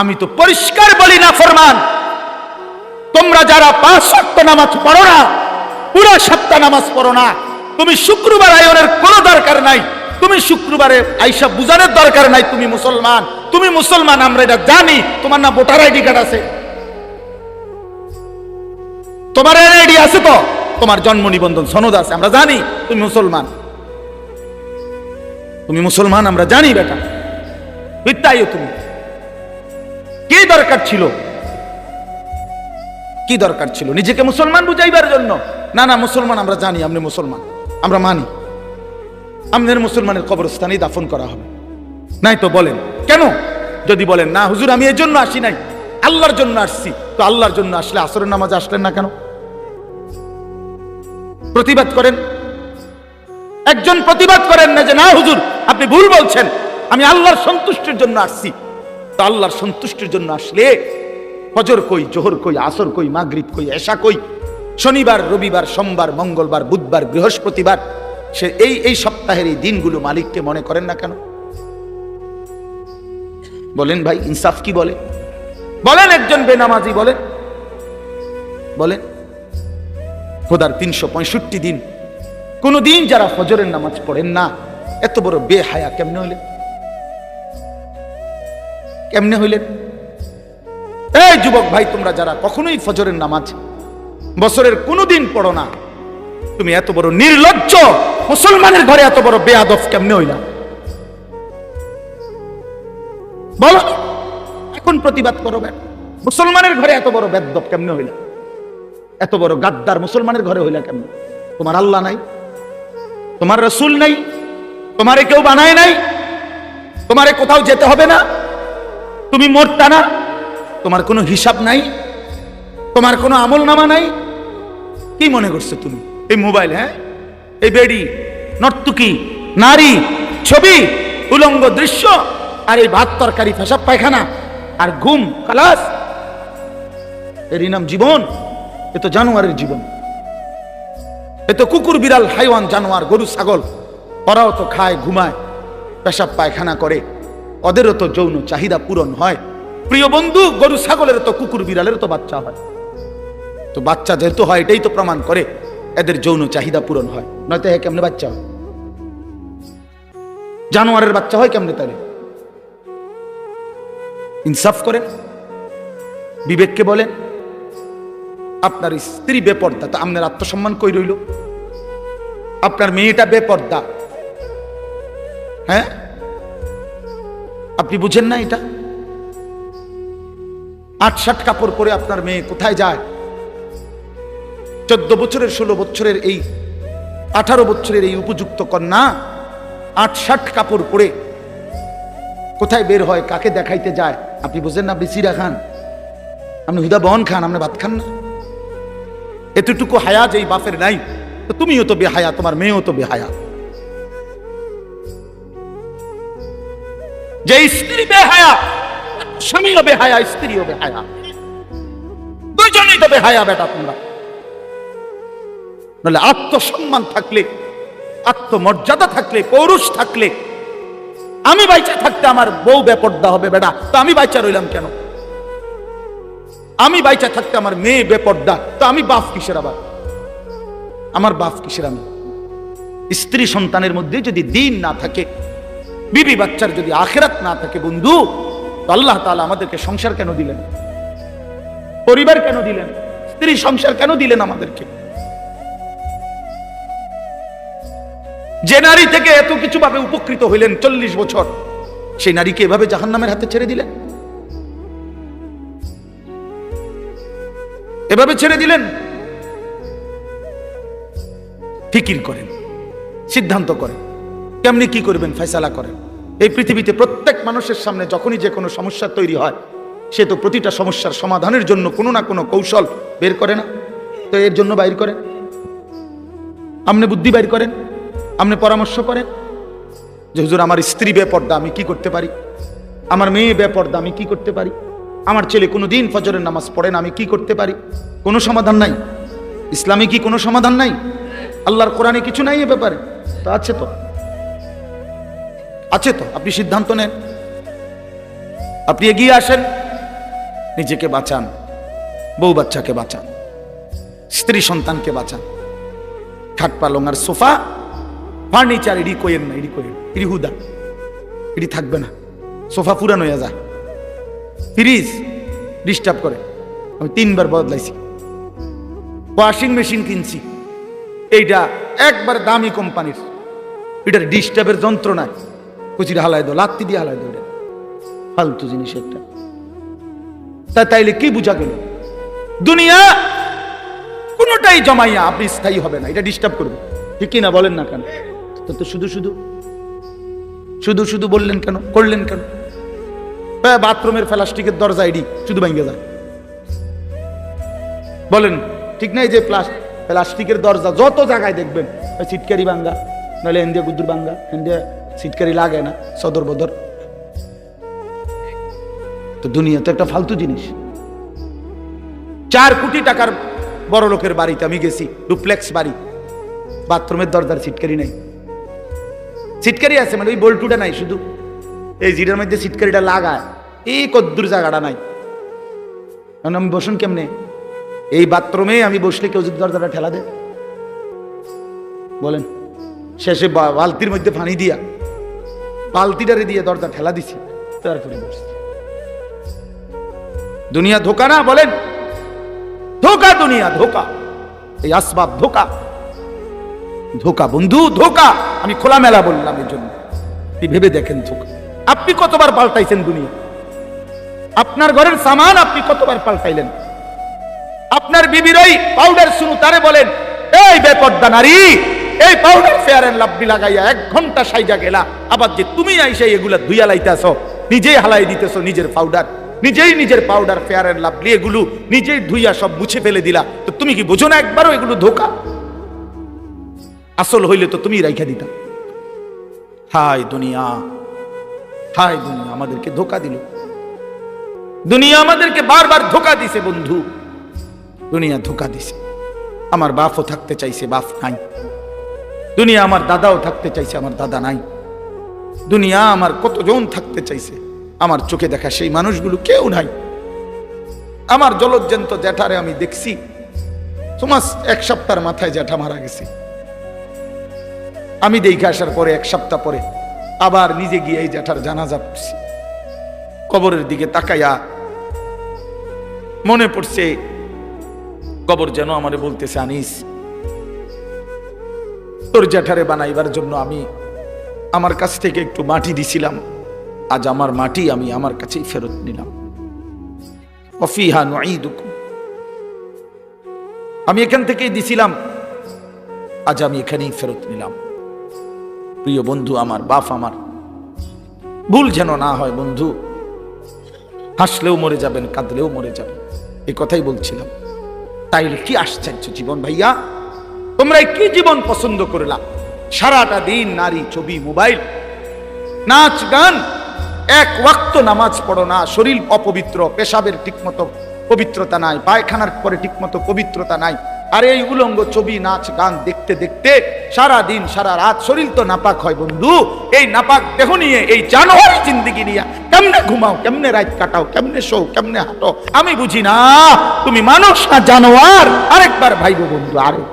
আমি তো পরিষ্কার বলি না, ফরমান। তোমরা যারা পাঁচ সপ্তাহ নামাজ পড়ো না, পুরো সপ্তাহ নামাজ পড়ো না, তুমি শুক্রবার আয়নের কোনো দরকার নাই, তুমি শুক্রবারে আইসা বুঝানোর দরকার নাই, তুমি মুসলমান তুমি মুসলমান, আমরা এটা জানি, তোমার না ভোটার আইডি কার্ড আছে। তোমার আইডি আছে তো? তোমার জন্ম নিবন্ধন সনদ আছে, আমরা জানি, তুমি মুসলমান। তুমি মুসলমান, আমরা জানি, বেটা। মিথ্যাইও তুমি। কি দরকার ছিল? কি দরকার ছিল? নিজেকে মুসলমান বুঝাইবার জন্য? না না, মুসলমান আমরা জানি আপনি মুসলমান। আমরা মানি। আমাদের মুসলমানের কবরস্থানেই দাফন করা হবে। নাই তো বলেন। কেন? যদি বলেন, না, হুজুর, আমি এই জন্য আসি নাই। আল্লাহর জন্য আসছি। তো আল্লাহর জন্য আসলে আসরের নামাজে আসলেন না কেন? প্রতিবাদ করেন? একজন প্রতিবাদ করেন না যে, না, হুজুর, আপনি ভুল বলছেন। আমি আল্লাহর সন্তুষ্টির জন্য আসছি। তো আল্লাহর সন্তুষ্টির জন্য আসলে ফজর কই, জোহর কই, আসর কই, মাগরিব কই, এশা কই, শনিবার, রবিবার, সোমবার, মঙ্গলবার, বুধবার, বৃহস্পতিবার, সে এই এই সপ্তাহের এই দিনগুলো মালিককে মনে করেন না কেন? বলেন ভাই, ইনসাফ কি বলে? বলেন, একজন বেনামাজি বলেন। বলেন, খোদার তিনশো পঁয়ষট্টি দিন, কোন দিন যারা ফজরের নামাজ পড়েন না, এত বড় বেহায়া কেমনে হইলেন কেমনে হইলেন? এই যুবক ভাই, তোমরা যারা কখনোই ফজরের নামাজ বছরের কোনো দিন পড়ো না, তুমি এত বড় নির্লজ্জ, মুসলমানের ঘরে এত বড় বেয়াদব কেমনে হইলা? বলো, এখন প্রতিবাদ করো। মুসলমানের ঘরে এত বড় বেদব কেমনে হইলা? এত বড় গাদ্দার মুসলমানের ঘরে হইলা কেমনে? তোমার আল্লাহ নাই, তোমার রসুল নাই, তোমারে কেউ বানায় নাই, তোমারে কোথাও যেতে হবে না। তুমি মরতা না। তোমার কোনো হিসাব নাই। তোমার কোনো আমল নামা নাই। কি মনে করছ তুমি? এই মোবাইল হ্যাঁ? এই বেডি, নর্তুকি, নারী, ছবি, উলঙ্গ দৃশ্য, আর এই ভাত তরকারি ফেসাব পায়খানা, আর ঘুম কালাস এরই নাম জীবন। এ তো জানোয়ারের জীবন। এ তো কুকুর, বিড়াল, হাইওয়ান, জানোয়ার, গরু, ছাগল। ওরাও তো খায়, ঘুমায়, পেশাব, পায়খানা করে। ওদেরও তো যৌন চাহিদা পূরণ হয়। প্রিয় বন্ধু, গরু ছাগলের তো কুকুর বিড়ালের তো বাচ্চা হয়। তো বাচ্চা যেহেতু হয়, এটাই তো প্রমাণ করে এদের যৌন চাহিদা পূরণ হয়। নয়তো হ্যাঁ কেমনে বাচ্চা হয়? জানোয়ারের বাচ্চা হয় কেমনে তাহলে? ইনসাফ করেন, বিবেককে বলেন, আপনার স্ত্রী বেপর্দা, তা আপনার আত্মসম্মান কই রইল? আপনার মেয়েটা বেপর্দা। হ্যাঁ? আপনি বুঝেন না এটা? আট ষাট কাপড় পরে আপনার মেয়ে কোথায় যায়? চোদ্দ বছরের, ষোলো বছরের এই, আঠারো বছরের এই উপযুক্ত কন্যা আট ষাট কাপড় পরে কোথায় বের হয়, কাকে দেখাইতে যায়? আপনি বুঝেন না বিসিরা খান। আপনি হুদা বহন খান, আপনি ভাত খান না। এতটুকু হায়া যে এই বাপের নাই, তো তুমিও তো বেহায়া, তোমার মেয়েও তো বেহায়া। যে স্ত্রী বেহায়া স্বামীও বেহায়া, স্ত্রীও বেহায়া। দুইজনেই তো বেহায়া বেটা তোমরা। নাহলে আত্মসম্মান থাকলে, আত্মমর্যাদা থাকলে, পৌরুষ থাকলে, আমি বাইচা থাকতে আমার বউ বেপর্দা হবে বেটা। তো আমি বাইচা রইলাম কেন? আমি বাইচা থাকতে আমার মেয়ে বেপর্দা। তো আমি বাপ কিসের আবার? আমার বাপ কিসের আমি? স্ত্রী সন্তানের মধ্যে যদি দিন না থাকে বিবি বাচ্চার যদি আখেরাত না থাকে বন্ধু আল্লাহ তাআলা আমাদেরকে সংসার কেন দিলেন? পরিবার কেন দিলেন? স্ত্রী সংসার কেন দিলেন আমাদেরকে? যে নারী থেকে এত কিছু ভাবে উপকৃত হইলেন চল্লিশ বছর, সেই নারীকে এভাবে জাহান্নামের হাতে ছেড়ে দিলেন? এভাবে ছেড়ে দিলেন? ফিকির করেন, সিদ্ধান্ত করেন, কেমনি কি করবেন, ফয়সালা করেন? এই পৃথিবীতে প্রত্যেক মানুষের সামনে যখনই যে কোনো সমস্যা তৈরি হয়, সে তো প্রতিটা সমস্যার সমাধানের জন্য কোনো না কোনো কৌশল বের করে না। তো এর জন্য বাইর করেন। আপনি বুদ্ধি বাইর করেন আপনি পরামর্শ করেন যে, হুজুর, আমার স্ত্রী বেপর্দা, আমি কি করতে পারি? আমার মেয়ে বেপর্দা, আমি কি করতে পারি? আমার ছেলে কোনো দিন ফজরের নামাজ পড়ে না, আমি কি করতে পারি? কোনো সমাধান নাই। ইসলামে কি কোনো সমাধান নাই? আল্লাহর কোরআনে কিছু নাই এ ব্যাপারে? তো আছে তো। আছে তো? আপনি সিদ্ধান্ত নেন। আপনি এগিয়ে আসেন। নিজেকে বাঁচান। বউ বাচ্চাকে বাঁচান। স্ত্রী সন্তানকে বাঁচান। খাট পালং আর সোফা, ফার্নিচার, এডি কোয়েন না, এডি কোয়েন এডি হুদা। থাকবে না। সোফা পুরান হয়ে যায় ফ্রিজ ডিস্টার্ব করে। আমি তিনবার বদলাইছি। ওয়াশিং মেশিন কিনছি। এইটা একবার দামি কোম্পানির। এটার ডিস্টার্বের যন্ত্রণায় কুচির হালাই দো লাত্তি দিয়ে হালাই দো এটা ফালতু জিনিস একটা। তা তাইলে কি বুঝা গেল? দুনিয়া কোনোটাই জমাইয়া আপনি স্থায়ী হবে না, এটা ডিস্টার্ব করবে। ঠিক না বলেন না কেন? তো শুধু শুধু শুধু শুধু বললেন কেন? করলেন কেন? বাথরুমের প্লাস্টিকের দরজা এডি, শুধু ভেঙে যায়। বলেন, ঠিক নাই যে প্লাস- প্লাস্টিকের দরজা যত জায়গায় দেখবেন, ওই সিটকারি বাঙ্গা নাহলে এন্দিয়া গুদ্দুর বাঙ্গা এন্দিয়া সিটকারি লাগে না, সদর বদর। তো দুনিয়া তো একটা ফালতু জিনিস। চার কোটি টাকার বড় লোকের বাড়িতে আমি গেছি, ডুপ্লেক্স বাড়ি। বাথরুমের দরজার সিটকারি নাই। সিটকারি আছে মানে ওই বল্টুটা নাই শুধু। এই জিরার মধ্যে সিটকারিটা লাগায়। এই কদ্দুর জায়গাটা নাই। কারণ আমি বসুন কেমনে? এই বাথরুমে আমি বসলে কেউ যদি দরজাটা ঠেলা দেয়। বলেন, শেষে বালতির মধ্যে পানি দিয়া বালতিটারে দিয়ে দরজা ঠেলা দিছি তারপরে দুনিয়া ধোকা না, বলেন? ধোকা দুনিয়া, ধোকা। এই আসবাব ধোকা। ধোকা বন্ধু, ধোকা। আমি খোলামেলা বললাম এর জন্য আপনি ভেবে দেখেন ধোকা। আপনি কতবার পাল্টাইছেন দুনিয়া? আপনার ঘরের সামান আপনি কতবার পাল্টাইলেন? আপনার বিবির ওই পাউডার শুনু তারে বলেন, এই বেপর্দা নারী এই পাউডার ফেয়ার এন্ড লাভলি লাগাইয়া এক ঘণ্টা সাইজা গেলা। আবার যে তুমি আইসা এগুলা ধুইয়া লাইতেছ, নিজেই হালাই দিতেছ নিজের পাউডার নিজেই নিজের পাউডার ফেয়ার এন্ড লাভলি এগুলো নিজেই ধুইয়া সব মুছে ফেলে দিলা। তো তুমি কি বোঝো না একবারও এগুলো ধোকা? আসল হইলে তো তুমি রাইখা দিতা। হাই দুনিয়া হাই দুনিয়া, আমাদেরকে ধোকা দিল। দুনিয়া আমাদেরকে বারবার ধোকা দিছে বন্ধু। দুনিয়া ধোকা দিছে। আমার বাপও থাকতে চাইছে, বাপ নাই। দুনিয়া আমার দাদাও থাকতে চাইছে, আমার দাদা নাই। দুনিয়া আমার কতজন থাকতে চাইছে, আমার চোখে দেখা সেই মানুষগুলো কেউ নাই। আমার জলজ্জন্ত জ্যাঠারে আমি দেখছি তোমার এক সপ্তাহের মাথায় জ্যাঠা মারা গেছে। আমি দেখে আসার পরে, এক সপ্তাহ পরে আবার নিজে গিয়ে এই জ্যাঠার জানাজা পড়ছি। কবরের দিকে তাকাইয়া মনে পড়ছে, কবর যেন আমারে বলতেছে, আনিস তোর জ্যাঠারে বানাইবার জন্য আমি আমার কাছ থেকে একটু মাটি দিছিলাম। আজ আমার মাটি আমি আমার কাছেই ফেরত নিলাম। অফিহা আমি এখান থেকেই দিছিলাম। আজ আমি এখানেই ফেরত নিলাম। প্রিয় বন্ধু, আমার বাপ আমার। ভুল যেন না হয় বন্ধু, হাসলেও মরে যাবেন, কাঁদলেও মরে যাবেন। এই কথাই বলছিলাম। তাইলে কি আশ্চর্য জীবন ভাইয়া? তোমরা কি জীবন পছন্দ করলা? সারাটা দিন নারী ছবি, মোবাইল, নাচ, গান, এক ওয়াক্ত নামাজ পড়ো না, শরীর অপবিত্র, পেশাবের ঠিকমতো পবিত্রতা নাই, পায়খানার পরে ঠিকমতো পবিত্রতা নাই। আর এই উলঙ্গ ছবি, নাচ, গান দেখতে দেখতে সারা দিন, সারা রাত শরীর তো নাপাক হয় বন্ধু। এই নাপাক দেহ নিয়ে, এই জানোয়ার জিন্দিগি নিয়ে কেমনে ঘুমাও, কেমনে রাত কাটাও, কেমনে শো কেমনে হাঁটো? আমি বুঝি না, তুমি মানুষ না, জানোয়ার। আরেকবার ভাইবো বন্ধু আরেক